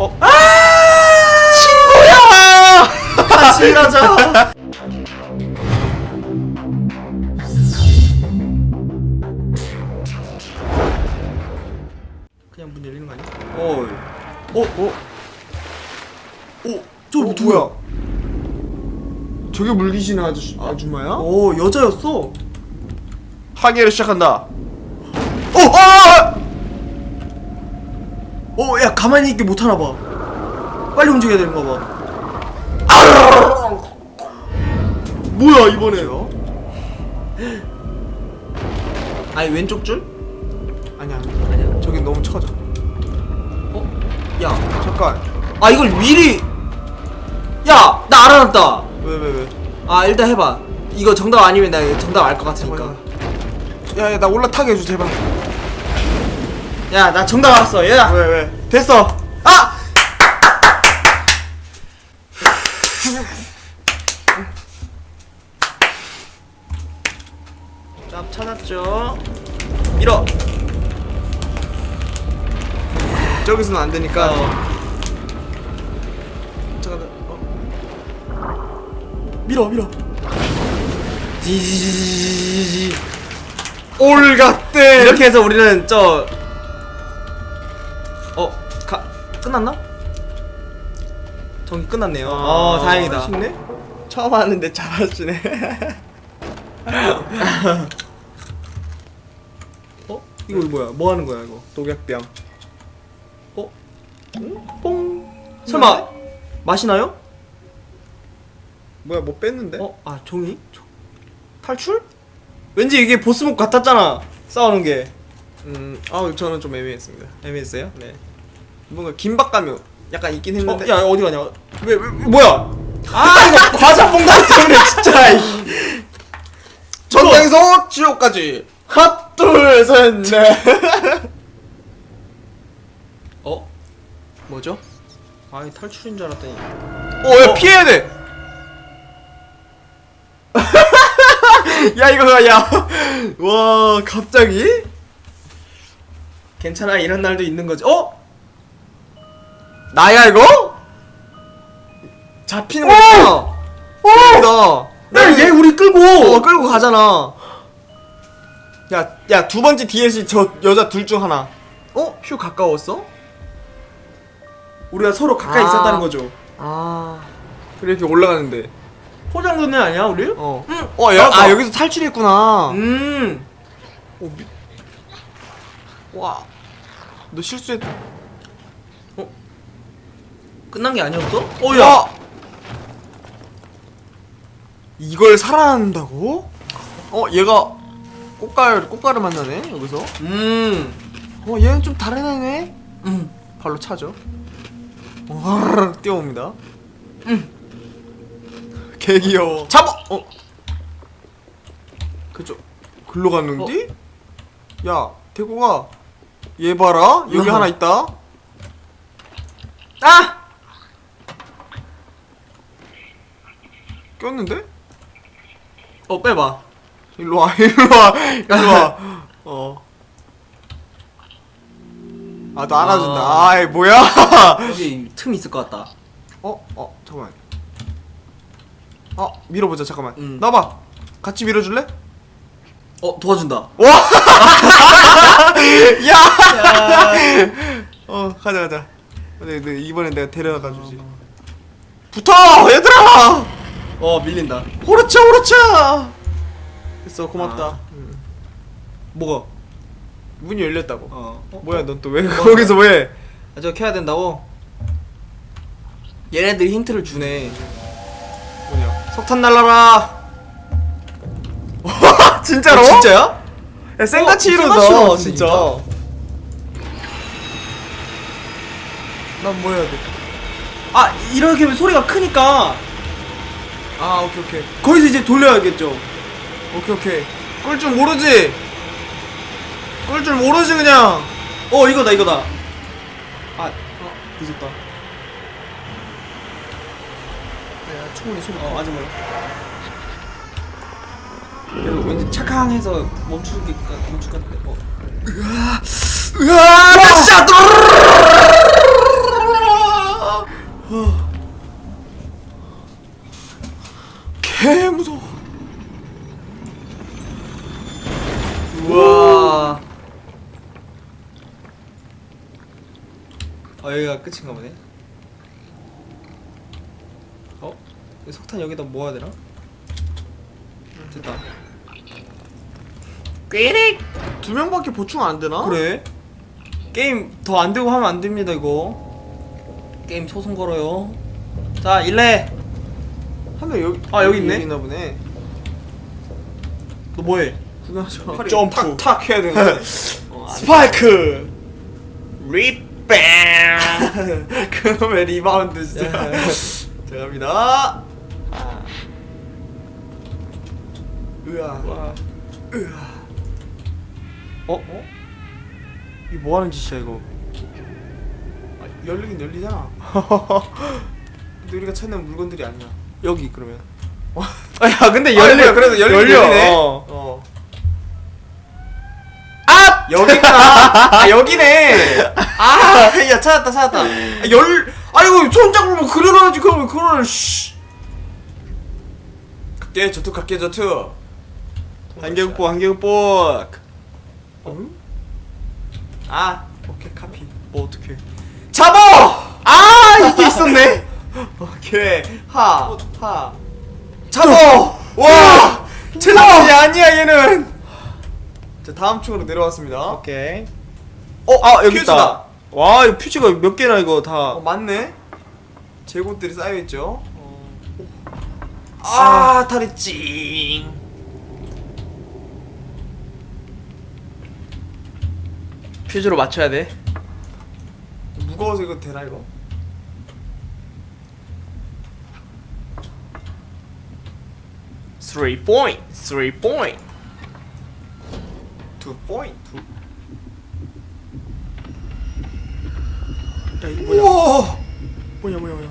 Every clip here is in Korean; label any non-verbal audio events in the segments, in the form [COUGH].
어? 아! 친구야! [LAUGHS] 같이 일하자. 그냥 문 열리는 거 아니야? 어. 어? 어? 어? 저 어, 누구야? 저게 물귀신 아저씨 아줌마야? 어 여자였어. 하계를 시작한다. 어! 아! 어, 야, 가만히 있게 못하나 봐. 빨리 움직여야 되는가 봐. 아! 뭐야, 이번에요? 아니, 왼쪽 줄? 아니야. 아니야. 저기 너무 처져. 어? 야. 잠깐. 아, 이걸 미리. 야, 나 알아놨다. 왜 왜 왜? 아, 일단 해봐. 이거 정답 아니면 나 정답 알 것 같으니까. 야 야 나 올라타게 해줘 제발. 야, 나 정답 알았어. 야, 왜 왜? 됐어. 아! 짭 찾았죠? 밀어. 저기서는 안 되니까. 어. 잠깐. 어. 밀어, 밀어. 지지지지지지. 올갔대. 이렇게 해서 우리는 저 끝났나? 전기 끝났네요. 어, 다행이다. 쉽네. 처음 하는데 잘하시네. [LAUGHS] 어? 이거 뭐야? 뭐 하는 거야 이거? 독약병. 어? 응? 뽕. 설마 마시나요? 뭐야 뭐 뺐는데? 어? 아 종이? 조- 탈출? 왠지 이게 보스목 같았잖아. 싸우는 게 음, 아 저는 좀 애매했습니다. 애매했어요. 네. 뭔가 긴박감이 약간 있긴 어, 했는데. 야 어디 가냐? 왜, 왜 뭐야? 아 이거 [LAUGHS] 과자 봉다리 때문에 진짜. 이. 전장에서 지옥까지. 핫둘셋넷 [LAUGHS] 어? 뭐죠? 아이 탈출인 줄 알았더니 어, 야 어. 피해야 돼. [LAUGHS] 야 이거 야와 갑자기? 괜찮아 이런 날도 있는 거지 어? 나야 이거? 잡히는 거잖아 어! 야얘 우리 끌고 어 끌고 가잖아 야, 야, 두 번째 DLC 저 여자 둘 중 하나. 어? 휴 가까웠어? 우리가 서로 가까이 아. 있었다는 거죠 아. 그래 이렇게 올라가는데. 포장도네 아니야 우리? 어. 응. 어, 야, 맞아. 아 여기서 탈출했구나. 음. 어, 미... 와. 너 실수했. 끝난 게 아니었어? 어, 야. 이걸 살아난다고? 어, 얘가 꽃갈 꽃가루 만나네 여기서. 음. 어, 얘는 좀 다른 애네. 음. 발로 차죠. 어, 화르르 뛰어옵니다. 음. 개 귀여워. 잡아. 어. 그쪽 글로 갔는디? 야, 대구가 얘 봐라. 여기 어. 하나 있다. 아! 꼈는데? 어 빼봐. 일로 와, [LAUGHS] 일로 와, 일로 와. 어. 아, 너 안아준다. 아. 아이, 뭐야? 여기 틈 있을 것 같다. 어, 어, 잠깐만. 어, 밀어보자, 잠깐만. 음. 나봐. 같이 밀어줄래? 어 도와준다. 와! [LAUGHS] 야! 야. 어, 가자, 가자. 네, 네, 이번엔 내가 데려가 주지. 어. 붙어! 얘들아! 어 밀린다. 오르차, 오르차! 됐어, 고맙다. 아. 음. 뭐가? 문이 열렸다고. 어. 어? 뭐야, 넌 또 왜? [LAUGHS] 거기서 왜? 아, 저거 켜야 된다고? 얘네들이 힌트를 주네. 뭐냐? 석탄 날라라. [LAUGHS] 진짜로? 어, 진짜야? 야, 생가치 어, 같은 진짜. 난 뭐 해야 돼? 아 이렇게 하면 소리가 크니까 아, 오케이, 오케이. 거기서 이제 돌려야겠죠. 오케이, 오케이. 꿀줄 모르지? 꿀줄 모르지, 그냥. 어 이거다 이거다. 아 어, 늦었다. 야, 충분히 소리. 어 아직 몰라. 그래도 왠지 착항해서 멈추기 멈출 것 같은데. 어. 으아, 나 진짜! 여기가 끝인가 보네 어? 이 석탄 여기다 모아야 되나? 됐다 꾀릭 두 명밖에 보충 안 되나? 그래 게임 더 안 되고 하면 안 됩니다 이거 게임 소송 걸어요 자 일레 한명 여기 아, 여기 있네? 있나 보네. 너 뭐해? 구경하지 마. 점프. 탁 탁 해야 되는. [LAUGHS] 어, 안- 스파이크 리뱅 [LAUGHS] 그놈의 리바운드 진짜. 자 갑니다. 아. 으아. 와. 으아. 어? 어? 이거 뭐 하는 짓이야 이거 아, 열리긴 열리잖아. [LAUGHS] 근데 우리가 찾는 물건들이 아니야. 여기 그러면 아야 근데 열려 열려. 그래도 열리긴 열려 열리네. 어. 여기구나. 아 여기네. [LAUGHS] 아, 야 찾았다 찾았다. 아, 열. 아이고 손잡으면 그려놔야지 그러면 그걸. 씨. 각계 저투 각계 저투. 한개국보 한개국보 어? 아 오케이 카피. 뭐 어떡해 잡어. 아 이게 있었네 [LAUGHS] 오케이 하 하. 잡어. 와. 챌린지 아니야 얘는 자 다음 층으로 내려왔습니다. 오케이 어? 아 여기 퓨즈다. 있다 와 이거 퓨즈가 몇 개나 이거 다 어 맞네. 재고들이 쌓여 있죠. 아 다리 찡. 퓨즈로 맞춰야 돼 무거워서 이거 되나 이거? Three point, three point. 두 포인트. 야 이거? 우와. 뭐냐 뭐냐 뭐냐.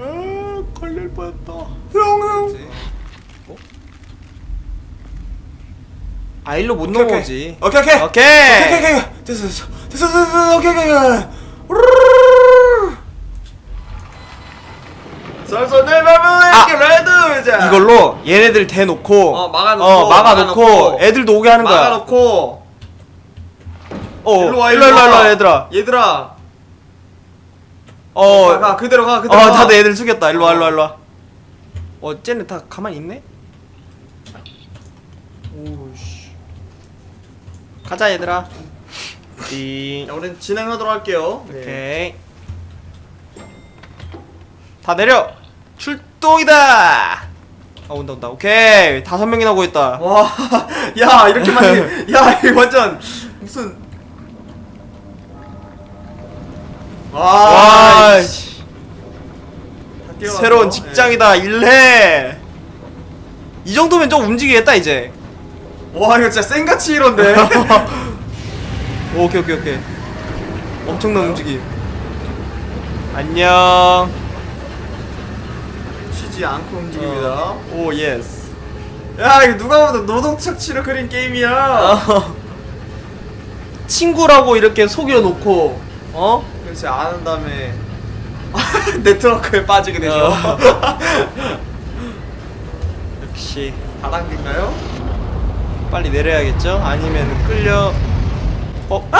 아 걸릴 뻔했다. 형아 일로 못 오케이, 넘어오지. 오케이 오케이. 오케이. 오케이 오케이 오케이. 됐어 됐어 됐어 됐어 됐어 오케이 오케이 오케이. 우르르르르르. 이렇게 이제. 이걸로 얘네들 대놓고 어, 막아놓고, 어, 막아놓고 막아놓고. 애들도 오게 하는 거야. 막아놓고. 어, 일로 와 일로 일로 일로 와. 얘들아. 얘들아. 어, 가, 가 그대로 가 어, 그대로. 가. 다들 애들 숙였다. 일로 와, 어. 일로 와, 일로 와. 어, 쟤네 다 가만히 있네? 오씨. 가자, 얘들아. 띵. 자, 우린 진행하도록 할게요. 네. 오케이. 다 내려! 출동이다! 아, 온다, 온다. 오케이. 다섯 명이나 구했다. 와, [LAUGHS] 야 이렇게 많이, [LAUGHS] 야 이거 완전 무슨. 와, 와, 씨. 다 뛰어가서. 새로운 직장이다. 일해! 이 정도면 좀 움직이겠다, 이제. 예. 와 이거 진짜 생가치 이런데. [LAUGHS] 오, 오케이, 오케이, 오케이. 엄청난 움직임. 안녕. 쉬지 않고 움직입니다. 어. 오, 예스. 야 이거 누가 봐도 노동 착취로 그린 게임이야. 어. 친구라고 이렇게 속여놓고, 어? 그렇지 안한 다음에 [LAUGHS] 네트워크에 빠지게 되죠. 어. [LAUGHS] 역시 다단계인가요? 빨리 내려야겠죠? 아니면 끌려 어? 아!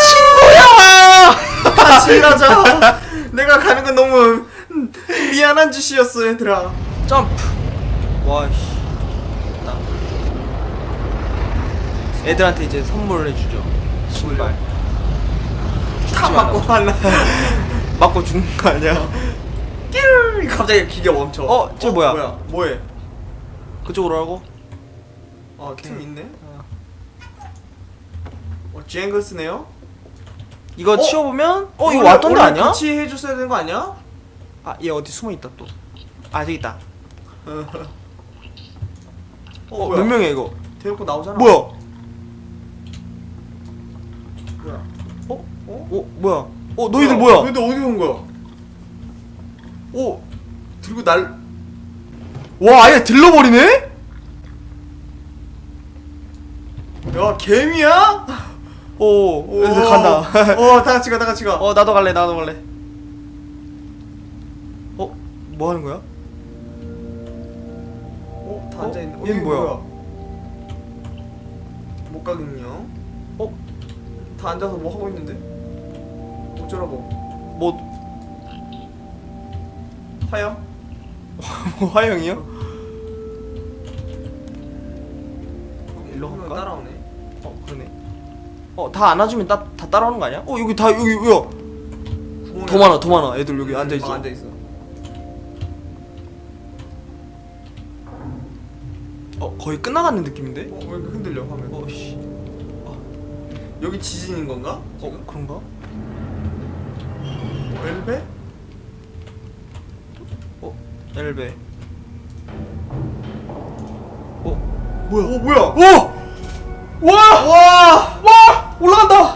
친구야! 같이 일하자. 내가 가는 건 너무 미안한 짓이었어 얘들아. 점프 와씨 됐다 애들한테 이제 선물을 해주죠 신발 탁 맞고 하나. [LAUGHS] 맞고 죽는 거 아니야? 끼르 갑자기 기계 멈춰. 어, 저 뭐야? 뭐야? 뭐해? 그쪽으로 하고 어, 팀 있네. 어. 이거 어? 치워보면 어 이거 왔던 데 원래 아니야? 같이 해줬어야 되는 거 아니야? 아 얘 어디 숨어 있다 또 아 저기 있다 [LAUGHS] 어, 어, 뭐야? 몇 명이야 이거 대놓고 나오잖아. 뭐야? 뭐야? 어? 어? 어? 뭐야? 어 너희들 뭐야? 너희들 어디 온 거야? 오! 들고 날. 와 아예 들러버리네? 야 개미야? 오, 그래서 간다. 어, 다 같이 가, 다 같이 가. 어, 나도 갈래, 나도 갈래. 어, 뭐 하는 거야? 어, 다 어? 앉아 있는. 얘는 뭐야? 못 가겠냐? 어, 다 앉아서 뭐 하고 있는데? 어쩌라고? 뭐, 하영? [LAUGHS] 뭐 화영이요? 일로 갈까? 따라오네. 어 그러네 어다 안아주면 따, 다 따라오는 거 아니야? 어 여기 다 여기 뭐야 더 많아 더 많아 애들 여기 앉아있어 앉아 있어. 어 거의 끝나가는 느낌인데? 어, 왜 이렇게 흔들려 화면? 어 씨. 여기 지진인 건가? 어 그런가? 엘베? 어 엘베 어 뭐야 오 뭐야? 오! 와! 와! 와! 올라간다!